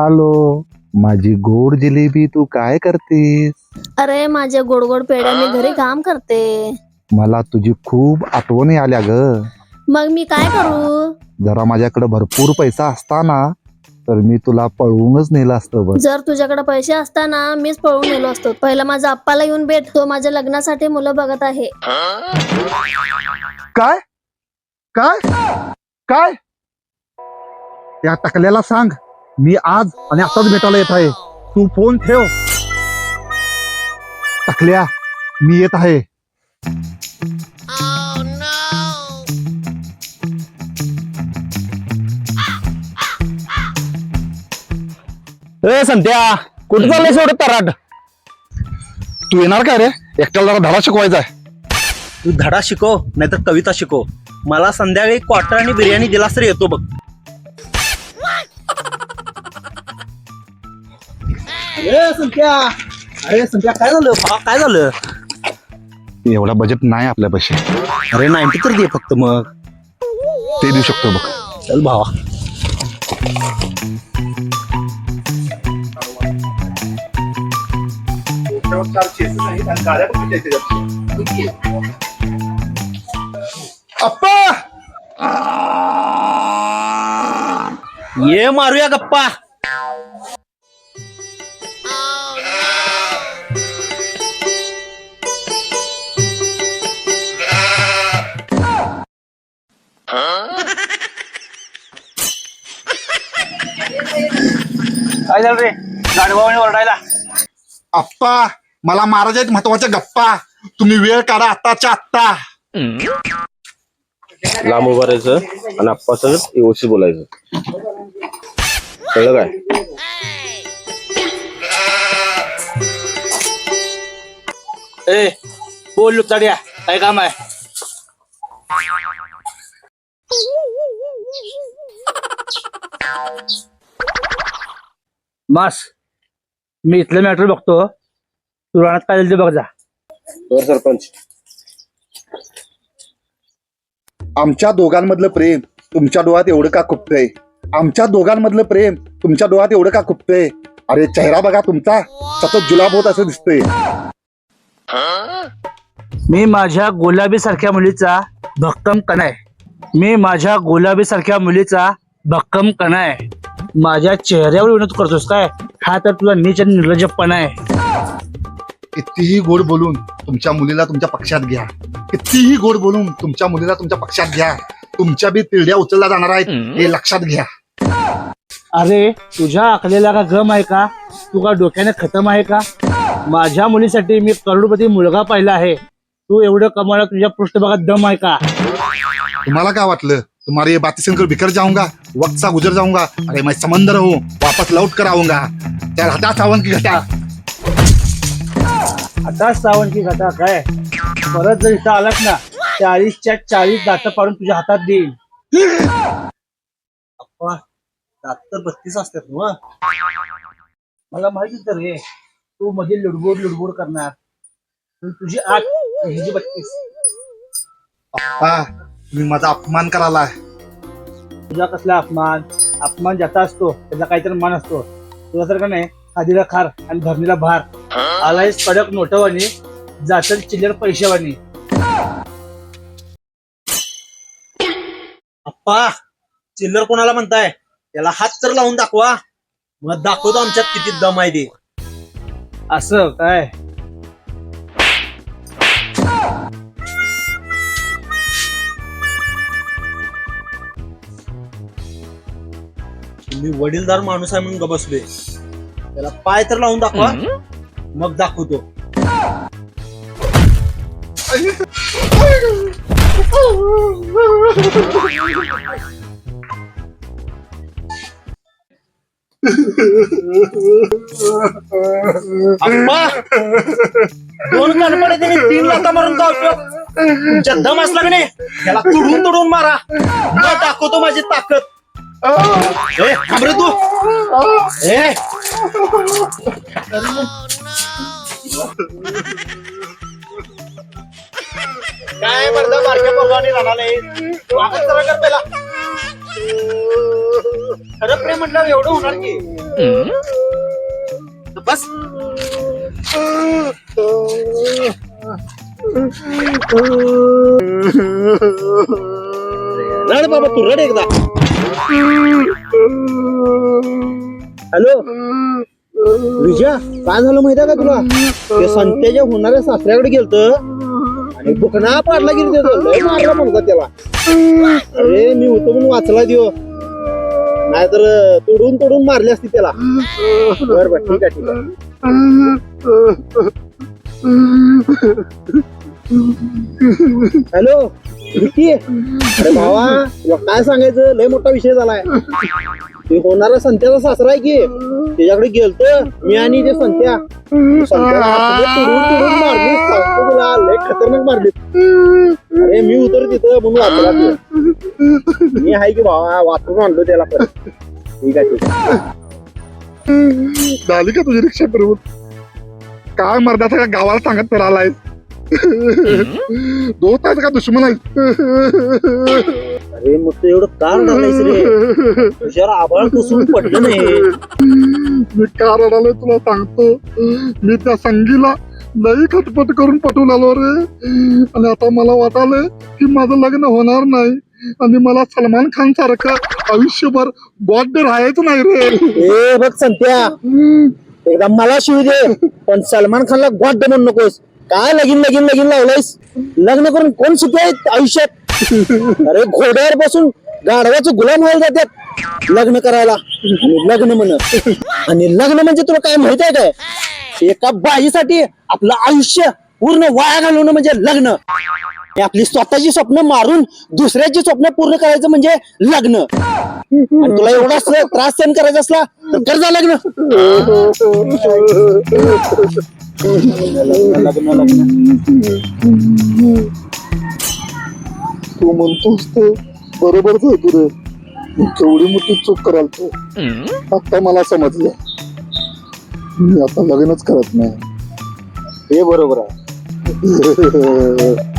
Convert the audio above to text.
Hello माझी गोड जिलेबी तू काय करतेस? अरे माझ्या गोड गोड पेड्या मी घरी काम करते. मला तुझी खूप आठवणी आल्या ग. मग मी काय करू? जरा माझ्याकडे भरपूर पैसा असताना तर मी तुला पळवूनच नेलं असतं बघ. जर तुझ्याकडे पैसे असताना मीच पळून गेलो असतो. पहिला माझ्या आप्पाला येऊन भेट तो माझ्या लग्नासाठी मुलं बघत आहे. काय? काय? काय? या टकल्याला सांग. मी आज आणि आताच भेटायला येत आहे. तू फोन ठेव. टकल्या मी येत आहे. ए संत्या कुठे चाललंय सोडत तराट? तू येणार काय रे? एकट्याला जरा धडा शिकवायचा आहे तू धडा शिकव नाहीतर कविता शिकव. मला संध्याकाळी क्वार्टर आणि बिर्याणी दिलास तरी येतो बघ. अरे संध्या अरे संध्या काय झालं? भावा काय झालं? एवढा बजेट नाही आपल्या पैसे अरे नाईन्टी तर दे फक्त मग. ते देऊ शकतो बघ. चल भावा. अप्पा ये मारूया गप्पा. काय झालं रे. गाडवाने ओरडायला. अप्पा मला महाराज आहेत महत्त्वाच्या गप्पा. तुम्ही वेळ काढा आत्ताच्या आत्ता. लांब उभं राहायचं आणि आप्पा सगळं व्यवस्थित बोलायचं. कळलं काय? ए बोल लुचाड्या काय काम आहे? मास मी इथलं मॅटर बघतो. तू रानात काय ते बघ जा. वर सरपंच. आमच्या दोघांमधलं प्रेम तुमच्या डोळ्यात एवढं का खुपतंय? आमच्या दोघांमधलं प्रेम तुमच्या डोळ्यात एवढं का खुपतंय? अरे चेहरा बघा तुमचा. सतत जुलाब होत असं दिसतंय. मी माझ्या गुलाबी सारख्या मुलीचा भक्कम कणा आहे. मी माझ्या गुलाबी सारख्या मुलीचा भक्कम कणा आहे. माझ्या चेहऱ्यावर विनोद करतोस काय? हा तर तुला नीच आणि निर्लज्जपणा आहे. कितीही गोड बोलून तुमच्या मुलीला तुमच्या पक्षात घ्या. कितीही गोड बोलून तुमच्या मुलीला तुमच्या पक्षात घ्या. तुमच्या बी तिरड्या उचलल्या जाणार आहेत हे लक्षात घ्या. अरे तुझ्या आखलेला का गम आहे का? तू का डोक्याने खतम आहे का? माझ्या मुलीसाठी मी करोडपती मुलगा पाहिला आहे. तू एवढं कमावला तुझ्या पृष्ठभागात दम आहे का? तुम्हाला काय वाटलं? तुम्हारे ये बातें सुनकर बिखर जाऊंगा वक्त सा गुजर जाऊंगा अरे मैं समंदर हूँ वापस लौट कर आऊंगा। चल हटा सावन की घटा? आता सावण की घटा काय? परत जर इथं आलात ना चाळीसच्या चाळीस दात पाडून तुझ्या हातात देईल अप्पा दात तर बत्तीस असतात ना मला माहिती तर रे तू मध्ये लुडबुड लुडबुड करणार. पण तुझी आठ ह्याची बत्तीस. हा तुम्ही माझा अपमान करायला तुझा कसला अपमान? अपमान ज्याचा असतो त्याचा काहीतरी मान असतो. तुझा तर का नाही? खादीला खार आणि धरणीला भार. आलायस कडक नोटवानी जाचल चिल्लर पैशावानी अप्पा चिल्लर कोणाला म्हणताय? त्याला हात तर लावून दाखवा. मग दाखवतो आमच्यात किती दम आहे ते. असं काय? मी वडीलदार माणूस आहे म्हणून बसलोय त्याला पाय तर लावून दाखवा. मग दाखवतो. अप्पा दोन कानपडे त्याने तीन लाता मारून का उपयोग तुमच्या दम असला का नाही? त्याला तुडून तुडून मारा. मग दाखवतो माझी ताकद. ए थांब रे तू ए काय म्हणता बारक्या पोरगाने राहणार नाही वागत जरा कर पहिला खरं प्रेम म्हटल्यावर एवढं होणार की बस रड बाबा तू रड एकदा हॅलो? विजया काय झालं माहिती का तुला? ते संत्याच्या होणाऱ्या सासऱ्याकडे गेलत आणि बुकना पाडला गेली मारला म्हणतात त्याला. अरे मी होतो म्हणून वाचला दियो नाहीतर तोडून तोडून मारली असती त्याला. बर बर ठीक आहे ठीक आहे. हॅलो? भीती अरे भावा तुला काय सांगायचं? लय मोठा विषय झालाय. ते होणारा संत्याचा सासरा आहे की? त्याच्याकडे गेलतो मी आणि ते संत्या. संत्याला तुडून तुडून मारली. सांगतो तुला लय खतरनाक मारली. अरे मी उतर तिथं म्हणून वाचला ते. मी आहे की भावा वाचून आणलो त्याला पण. ठीक आहे ठीक आहे. झाली का तुझी रिक्षा बरोबर काय मर्दा गावाला सांगत फिरायलाय का दुश्मन अरे मग तू एवढं का रडायलायस रे? तुझ्यावर आभाळ कुसून पडलं नाही. मी का रडालोय तुला सांगतो? मी त्या संगीला लई खटपट करून पटवून आलो रे. आणि आता मला वाटालंय की माझं लग्न होणार नाही. आणि मला सलमान खान सारखं आयुष्यभर गॉड राहायचं नाही रे. ए बघ संत्या. एकदा मला शिव दे पण सलमान खानला गॉड म्हणू नकोस. काय लगीन लगीन लगीन लावलायस? लग्न करून कोण सुखी आहेत आयुष्यात? अरे घोड्यावर बसून गाढवाचं गुलाम व्हायला जातात. लग्न करायला. आणि लग्न म्हण आणि लग्न म्हणजे तुला काय माहीत आहे काय? एका बाईसाठी आपलं आयुष्य पूर्ण वाया घालवणं म्हणजे लग्न. आपली स्वतःची स्वप्न मारून दुसऱ्याची स्वप्न पूर्ण करायचं म्हणजे लग्न. आणि तुला एवढा त्रास सहन करायचा असला तर कर जा लग्न. तू म्हणतोस ते बरोबरच आहे तुरे केवढी मोठी चूक कराल तू. आता मला समजलं. मी आता लग्नच करत नाही. हे बरोबर आहे.